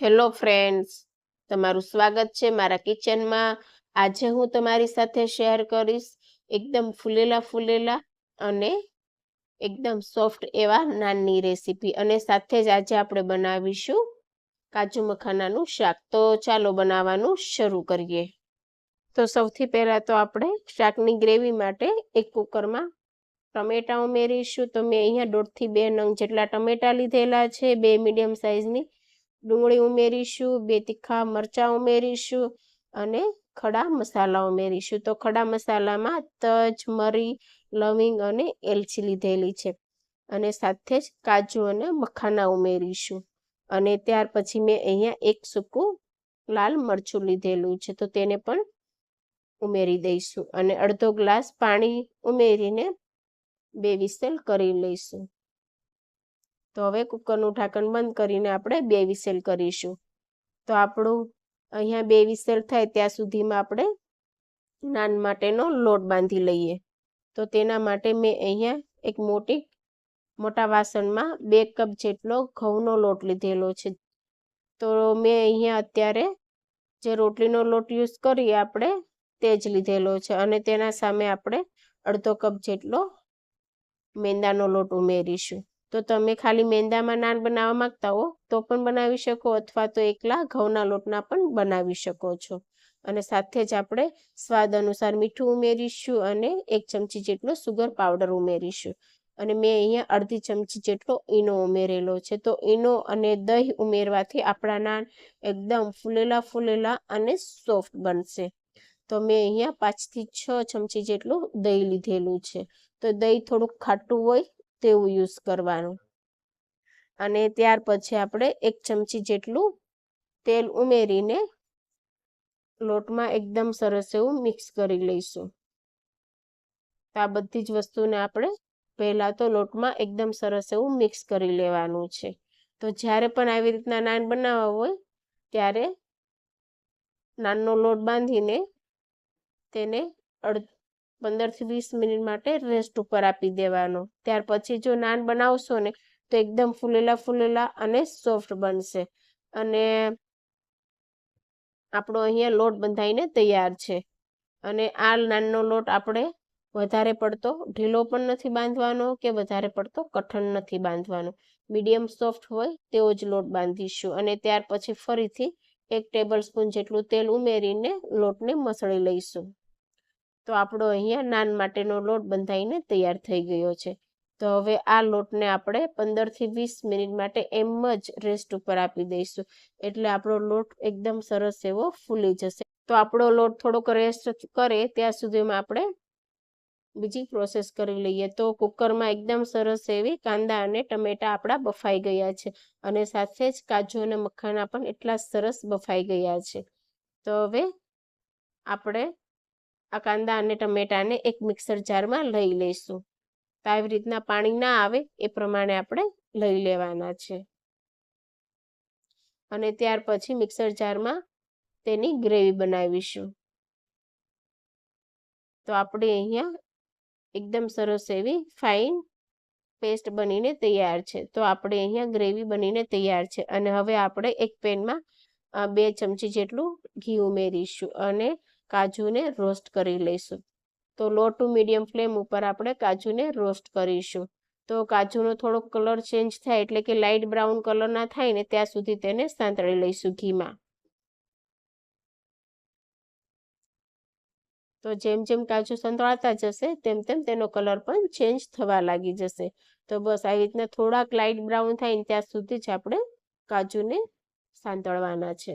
Hello friends તમારું સ્વાગત છે મારા કિચનમાં આજે હું તમારી સાથે શેર કરીશ એકદમ ફૂલેલા ફૂલેલા અને એકદમ સોફ્ટ એવા નાનની રેસીપી અને સાથે જ આજે આપણે બનાવીશું કાજુ મખાનાનું શાક. તો ચાલો બનાવવાનું શરૂ કરીએ. તો સૌથી પહેલાં તો આપણે શાકની ગ્રેવી માટે એક કુકરમાં ટમેટાં ઉમેરીશું. તો મેં અહીંયા દોઢથી બે નંગ જેટલા ટમેટાં લીધેલા છે. બે મીડિયમ સાઇઝની ડુંગળી ઉમેરીશું, બે તીખા મરચાં ઉમેરીશું અને ખડા મસાલા ઉમેરીશું. તો ખડા મસાલામાં તજ, મરી, લવિંગ અને એલચી લીધેલી છે. અને સાથે જ કાજુ અને મખાના ઉમેરીશું. અને ત્યાર પછી મેં અહીંયા એક સૂકું લાલ મરચું લીધેલું છે, તો તેને પણ ઉમેરી દઈશું. અને અડધો ગ્લાસ પાણી ઉમેરીને બે વિસલ કરી લઈશું. તો હવે કુકરનું ઢાંકણ બંધ કરીને આપણે બે વિસેલ કરીશું. તો આપણું અહીંયા બે વિસેલ થાય ત્યાં સુધીમાં આપણે નાન માટેનો લોટ બાંધી લઈએ. તો તેના માટે મેં અહીંયા એક મોટી, મોટા વાસણમાં બે કપ જેટલો ઘઉંનો લોટ લીધેલો છે. તો મેં અહીંયા અત્યારે જે રોટલીનો લોટ યુઝ કરીએ આપણે તે જ લીધેલો છે અને તેના સામે આપણે અડધો કપ જેટલો મેંદાનો લોટ ઉમેરીશું. તો તમે ખાલી મેંદામાં નાન બનાવવા માંગતા હો, તો પણ બનાવી શકો અથવા તો એકલા ઘઉંના લોટના પણ બનાવી શકો છો. અને સાથે જ આપણે સ્વાદ અનુસાર મીઠું ઉમેરીશું અને એક ચમચી જેટલો સુગર પાવડર ઉમેરીશું. અને મેં અહીંયા અડધી ચમચી જેટલો ઈનો ઉમેરેલો છે. તો ઈનો અને દહીં ઉમેરવાથી આપણા નાન એકદમ ફૂલેલા ફૂલેલા અને સોફ્ટ બનશે. તો મેં અહીંયા પાંચથી છ ચમચી જેટલું દહીં લીધેલું છે. તો દહીં થોડુંક ખાટું હોય તેવું યુઝ કરવાનું. અને ત્યાર પછી આપણે એક ચમચી જેટલું તેલ ઉમેરીને લોટમાં એકદમ સરસ એવું મિક્સ કરી લઈશું. તો આ બધી જ વસ્તુને આપણે પહેલાં તો લોટમાં એકદમ સરસ એવું મિક્સ કરી લેવાનું છે. તો જ્યારે પણ આવી રીતના નાન બનાવવા હોય, ત્યારે નાનનો લોટ બાંધીને તેને અડ પંદરથી વીસ મિનિટ માટે રેસ્ટ ઉપર આપી દેવાનો. ત્યાર પછી જો નાન બનાવશો ને, તો એકદમ ફૂલેલા ફૂલેલા અને સોફ્ટ બનશે. અને આપણો અહીંયા લોટ બંધાઈને તૈયાર છે. અને આ નાનનો લોટ આપણે વધારે પડતો ઢીલો પણ નથી બાંધવાનો કે વધારે પડતો કઠણ નથી બાંધવાનો. મીડિયમ સોફ્ટ હોય તેવો જ લોટ બાંધીશું. અને ત્યાર પછી ફરીથી એક ટેબલ સ્પૂન જેટલું તેલ ઉમેરીને લોટને મસળી લઈશું. તો આપણો અહીંયા નાન માટેનો લોટ બંધાઈને તૈયાર થઈ ગયો છે. તો હવે આ લોટને આપણે પંદરથી વીસ મિનિટ માટે એમ જ રેસ્ટ ઉપર આપી દઈશું. એટલે આપણો લોટ એકદમ સરસ એવો ફૂલી જશે. તો આપણો લોટ થોડોક રેસ્ટ કરે ત્યાં સુધીમાં આપણે બીજી પ્રોસેસ કરી લઈએ. તો કુકરમાં એકદમ સરસ એવી કાંદા અને ટમેટા આપણા બફાઈ ગયા છે અને સાથે જ કાજુ અને મખાના પણ એટલા સરસ બફાઈ ગયા છે. તો હવે આપણે આ કાંદા અને ટમેટાને એક મિક્સર જારમાં લઈ લઈશું. તો આવી રીતના પાણી ના આવે એ પ્રમાણે આપણે લઈ લેવાના છે. અને ત્યાર પછી મિક્સર જારમાં તેની ગ્રેવી બનાવીશું. તો આપણે અહીંયા એકદમ સરસ એવી ફાઇન પેસ્ટ બનીને તૈયાર છે. તો આપણે અહીંયા ગ્રેવી બનીને તૈયાર છે. અને હવે આપણે એક પેનમાં બે ચમચી જેટલું ઘી ઉમેરીશું. અને કાજુને રોસ્ટ કરી લઈશું. તો લો ટુ મીડિયમ ફ્લેમ ઉપર આપણે કાજુને રોસ્ટ કરીશું. તો કાજુનો થોડો કલર ચેન્જ થાય એટલે કે લાઇટ બ્રાઉન કલર ના થાય ને ત્યાં સુધી તેને સાંતળી લઈશું ઘીમાં. તો જેમ જેમ કાજુ સંતળાતા જશે, તેમ તેમ તેનો કલર પણ ચેન્જ થવા લાગી જશે. તો બસ આવી રીતના થોડાક લાઇટ બ્રાઉન થાય ત્યાં સુધી જ આપણે કાજુને સાંતળવાના છે.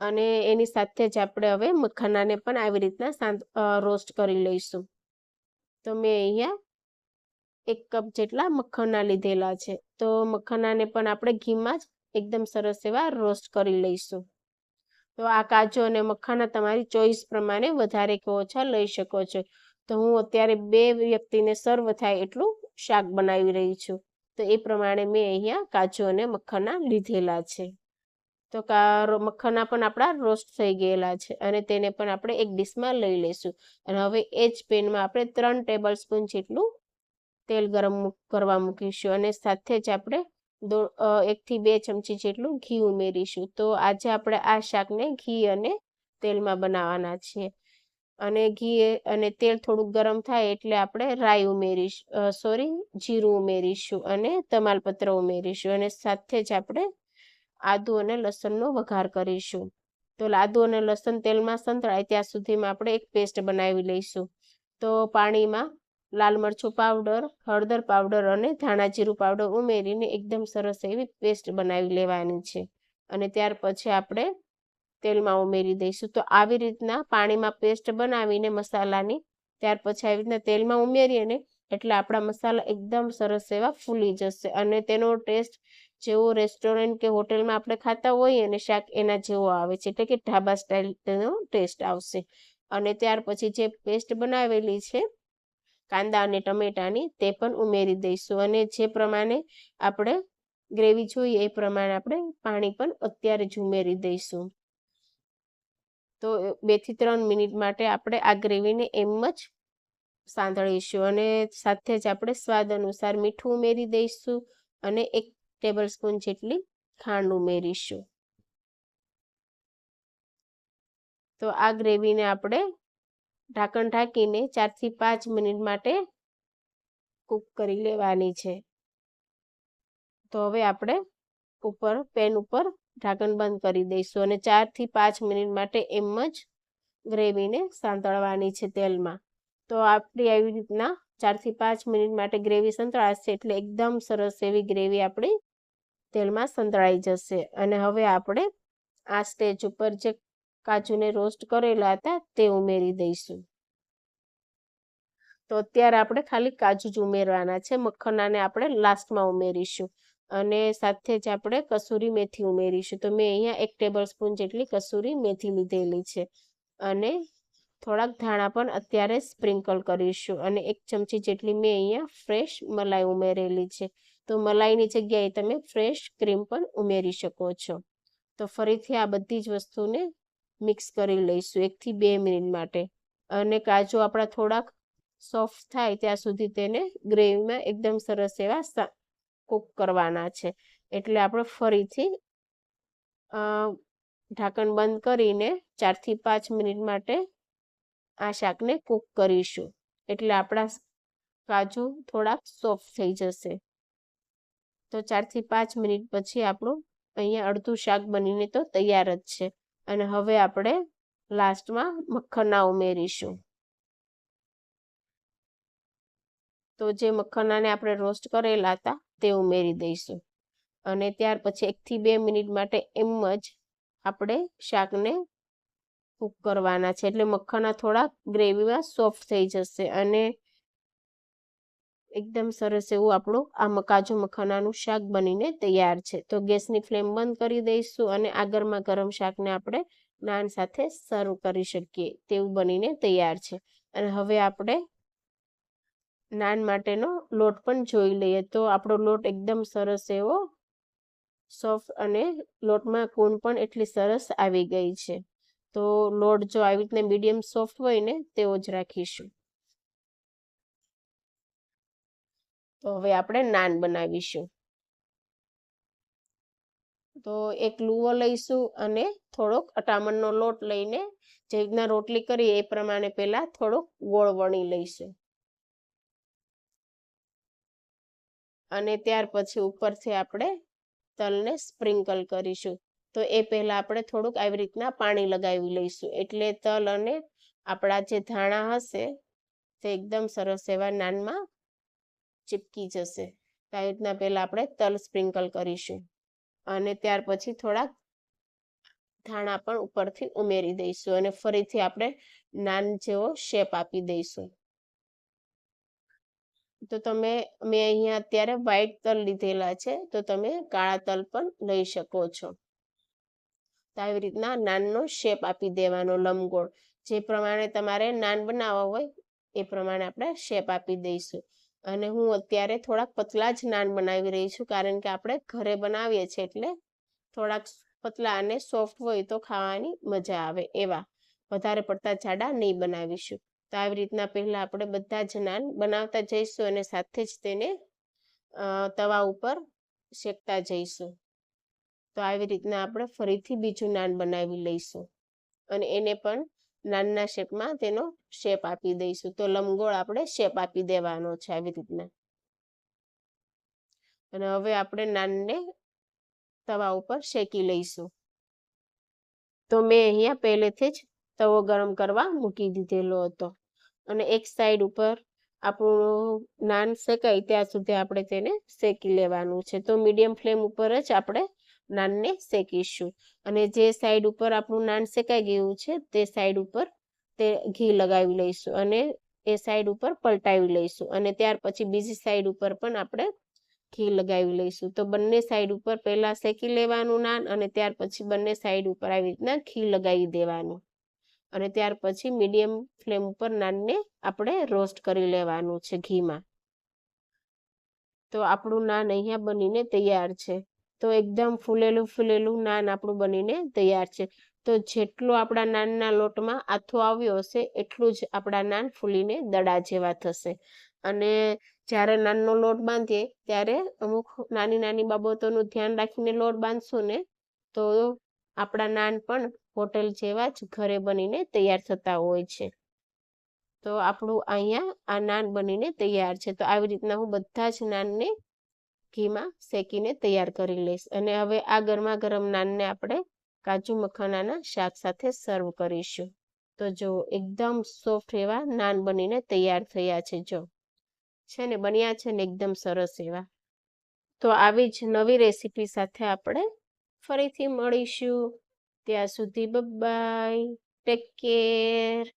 અને એની સાથે જ આપણે હવે મખાનાને પણ આવી રીતના શાંત રોસ્ટ કરી લઈશું. તો મેં અહીંયા એક કપ જેટલા મખાના લીધેલા છે. તો મખાનાને પણ આપણે ઘીમાં જ એકદમ સરસ એવા રોસ્ટ કરી લઈશું. તો આ કાજુ અને મખાના તમારી ચોઈસ પ્રમાણે વધારે કે ઓછા લઈ શકો છો. તો હું અત્યારે બે વ્યક્તિને સર્વ થાય એટલું શાક બનાવી રહી છું. તો એ પ્રમાણે મેં અહીંયા કાજુ અને મખાના લીધેલા છે. તો મખાના પણ આપણા રોસ્ટ થઈ ગયેલા છે અને તેને પણ આપણે એક ડીશમાં લઈ લઈશું. અને હવે એ જ પેનમાં આપણે ત્રણ ટેબલ સ્પૂન જેટલું તેલ ગરમ કરવા મૂકીશું અને સાથે જ આપણે દો એકથી બે ચમચી જેટલું ઘી ઉમેરીશું. તો આજે આપણે આ શાકને ઘી અને તેલમાં બનાવવાના છીએ. અને ઘી અને તેલ થોડુંક ગરમ થાય એટલે આપણે રાઈ ઉમેરીશું સોરી, જીરું ઉમેરીશું અને તમાલપત્ર ઉમેરીશું અને સાથે જ આપણે આદુ અને લસણનો વઘાર કરીશું. તો આદુ અને લસણ તેલમાં સંતળાય ત્યાં સુધીમાં આપણે એક પેસ્ટ બનાવી લઈશું. તો પાણીમાં લાલ મરચું પાવડર હળદર પાવડર અને ધાણા જીરું પાવડર ઉમેરીને એકદમ સરસ એવી પેસ્ટ બનાવી લેવાની છે. અને ત્યાર પછી આપણે તેલમાં ઉમેરી દઈશું. તો આવી રીતના પાણીમાં પેસ્ટ બનાવીને મસાલાની ત્યાર પછી આવી રીતના તેલમાં ઉમેરીએ ને એટલે આપણા મસાલા એકદમ સરસ એવા ફૂલી જશે અને તેનો ટેસ્ટ જેવો રેસ્ટોરન્ટ કે હોટેલમાં આપણે ખાતા હોઈએ અને શાક એના જેવો આવે છે. એટલે કે ઢાબા સ્ટાઇલનો ટેસ્ટ આવશે. અને ત્યાર પછી જે પેસ્ટ બનાવેલી છે, કાંદા અને ટમેટાની, તે પણ ઉમેરી દઈશું. અને જે પ્રમાણે આપણે ગ્રેવી જોઈએ એ પ્રમાણે આપણે પાણી પણ અત્યારે જ ઉમેરી દઈશું. તો બેથી ત્રણ મિનિટ માટે આપણે આ ગ્રેવીને એમ જ સાંધળીશું. અને સાથે જ આપણે સ્વાદ અનુસાર મીઠું ઉમેરી દઈશું. અને એક ટેબલ સ્પૂન જેટલી ખાંડ ઉમેરીશું. તો આ ગ્રેવીને આપણે ઢાંકણ ઢાંકીને ચારથી પાંચ મિનિટ માટે કૂક કરી લેવાની છે. તો હવે આપણે ઉપર, પેન ઉપર ઢાંકણ બંધ કરી દઈશું અને ચારથી પાંચ મિનિટ માટે એમ જ ગ્રેવીને સાંતળવાની છે તેલમાં. તો આપણી આવી રીતના ચારથી પાંચ મિનિટ માટે ગ્રેવી સંતળાશે એટલે એકદમ સરસ એવી ગ્રેવી આપણી તેલમાં સંતળાઈ જશે. અને હવે આપણે આ સ્ટેજ ઉપર જે કાજુને રોસ્ટ કરેલા હતા તે ઉમેરી દઈશું. તો અત્યારે આપણે ખાલી કાજુ જ ઉમેરવાના છે. મખણાને આપણે લાસ્ટમાં ઉમેરીશું. અને સાથે જ આપણે કસૂરી મેથી ઉમેરીશું. તો મેં અહીંયા એક ટેબલ સ્પૂન જેટલી કસૂરી મેથી લીધેલી છે. અને થોડાક ધાણા પણ અત્યારે સ્પ્રિંકલ કરીશું. અને એક ચમચી જેટલી મેં અહીંયા ફ્રેશ મલાઈ ઉમેરેલી છે. તો મલાઈની જગ્યાએ તમે ફ્રેશ ક્રીમ પણ ઉમેરી શકો છો. તો ફરીથી આ બધી જ વસ્તુને મિક્સ કરી લઈશું એકથી બે મિનિટ માટે. અને કાજુ આપણા થોડાક સોફ્ટ થાય ત્યાં સુધી તેને ગ્રેવીમાં એકદમ સરસ એવા કૂક કરવાના છે. એટલે આપણે ફરીથી ઢાંકણ બંધ કરીને ચારથી પાંચ મિનિટ માટે આ શાકને કૂક કરીશું. એટલે આપણા કાજુ થોડાક સોફ્ટ થઈ જશે. તો ચારથી પાંચ મિનિટ પછી આપણું અહીંયા અડધું શાક બનીને તો તૈયાર જ છે. અને હવે આપણે લાસ્ટમાં મખના ઉમેરીશું. તો જે મખનાને આપણે રોસ્ટ કરેલા હતા તે ઉમેરી દઈશું. અને ત્યાર પછી એકથી બે મિનિટ માટે એમ જ આપણે શાકને કૂક કરવાના છે. એટલે મખના થોડા ગ્રેવીમાં સોફ્ટ થઈ જશે અને એકદમ સરસ એવું આપણું આ કાજુ મખાનાનું શાક બનીને તૈયાર છે. તો ગેસની ફ્લેમ બંધ કરી દઈશું અને આ ગરમા શાકને આપણે નાન સાથે સર્વ કરી શકીએ તેવું બનીને તૈયાર છે. અને હવે આપણે નાન માટેનો લોટ પણ જોઈ લઈએ. તો આપણો લોટ એકદમ સરસ એવો સોફ્ટ અને લોટમાં કૂણ પણ એટલી સરસ આવી ગઈ છે. તો લોટ જો આવી રીતના મીડિયમ સોફ્ટ હોય ને તેવો જ રાખીશું. તો હવે આપણે નાન બનાવીશું. તો એક લુવો લઈશું અને થોડોક અટામણનો લોટ લઈને જે રીતના રોટલી કરીએ એ પ્રમાણે પહેલા થોડોક ગોળ વણી લઈશું. અને ત્યાર પછી ઉપરથી આપણે તલને સ્પ્રિંકલ કરીશું. તો એ પહેલા આપણે થોડુંક આવી રીતના પાણી લગાવી લઈશું. એટલે તલ અને આપણા જે ધાણા હશે તે એકદમ સરસ એવા નાનમાં ચીપકી જશે. તો આવી રીતના પહેલાં આપણે તલ સ્પ્રિંકલ કરીશું. અને ત્યાર પછી થોડાક ધાણા પણ ઉપરથી ઉમેરી દઈશું અને ફરીથી આપણે નાન જેવો શેપ આપી દઈશું. તો તમે, મેં અહીંયા અત્યારે વ્હાઈટ તલ લીધેલા છે, તો તમે કાળા તલ પણ લઈ શકો છો. તો આવી રીતના નાનનો શેપ આપી દેવાનો લંબગોળ. જે પ્રમાણે તમારે નાન બનાવવા હોય, એ પ્રમાણે આપણે શેપ આપી દઈશું. અને હું અત્યારે થોડાક પતલા જ નાન બનાવી રહી છું, કારણ કે આપણે ઘરે બનાવીએ છીએ એટલે થોડાક પતલા અને સોફ્ટ હોય તો ખાવાની મજા આવે, એવા વધારે પડતા જાડા નહીં બનાવીશું. તો આવી રીતના પહેલાં આપણે બધા જ નાન બનાવતા જઈશું અને સાથે જ તેને તવા ઉપર શેકતા જઈશું. તો આવી રીતના આપણે ફરીથી બીજું નાન બનાવી લઈશું. અને એને પણ નાનના શેપમાં તેનો શેપ આપી દઈશું. તો લંબગોળ આપણે શેપ આપી દેવાનો છે આવી રીતના. અને હવે આપણે નાનને તવા ઉપર શેકી લઈશું. તો મેં અહીંયા પહેલેથી જ તવો ગરમ કરવા મૂકી દીધેલો હતો. અને એક સાઈડ ઉપર આપણું નાન શેકાય ત્યાં સુધી આપણે તેને શેકી લેવાનું છે. તો મીડિયમ ફ્લેમ ઉપર જ આપણે નાનને શેકીશું. અને જે સાઈડ ઉપર આપણું નાન શેકાઈ ગયું છે, તે સાઈડ ઉપર તે ઘી લગાવી લઈશું અને એ સાઈડ ઉપર પલટાવી લઈશું. અને ત્યાર પછી બીજી સાઈડ ઉપર પણ આપણે ઘી લગાવી લઈશું. તો બંને સાઈડ ઉપર પહેલા શેકી લેવાનું નાન અને ત્યાર પછી બંને સાઈડ ઉપર આવી રીતના ઘી લગાવી દેવાનું. અને ત્યાર પછી મીડિયમ ફ્લેમ ઉપર નાનને આપણે રોસ્ટ કરી લેવાનું છે ઘીમાં. તો આપણું નાન અહીંયા બનીને તૈયાર છે. તો એકદમ ફૂલેલું ફૂલેલું નાન આપણું બનીને તૈયાર છે. તો જેટલું આપણા નાનના લોટમાં આથો આવ્યો હશે, એટલું જ આપણા નાન ફૂલીને દડા જેવા થશે. અને જ્યારે નાનનો લોટ બાંધીએ, ત્યારે અમુક નાની નાની બાબતોનું ધ્યાન રાખીને લોટ બાંધશું ને, તો આપણા નાન પણ હોટેલ જેવા જ ઘરે બનીને તૈયાર થતા હોય છે. તો આપણું અહીંયા આ નાન બનીને તૈયાર છે. તો આવી રીતના હું બધા જ નાનને ઘીમાં શેકીને તૈયાર કરી લઈશ. અને હવે આ ગરમા ગરમ નાનને આપણે કાજુ મખાનાના શાક સાથે સર્વ કરીશું. તો જો એકદમ સોફ્ટ એવા નાન બનીને તૈયાર થયા છે જો. છે ને, બન્યા છે ને એકદમ સરસ એવા. તો આવી જ નવી રેસીપી સાથે આપણે ફરીથી મળીશું. ત્યાં સુધી બબાય. Take care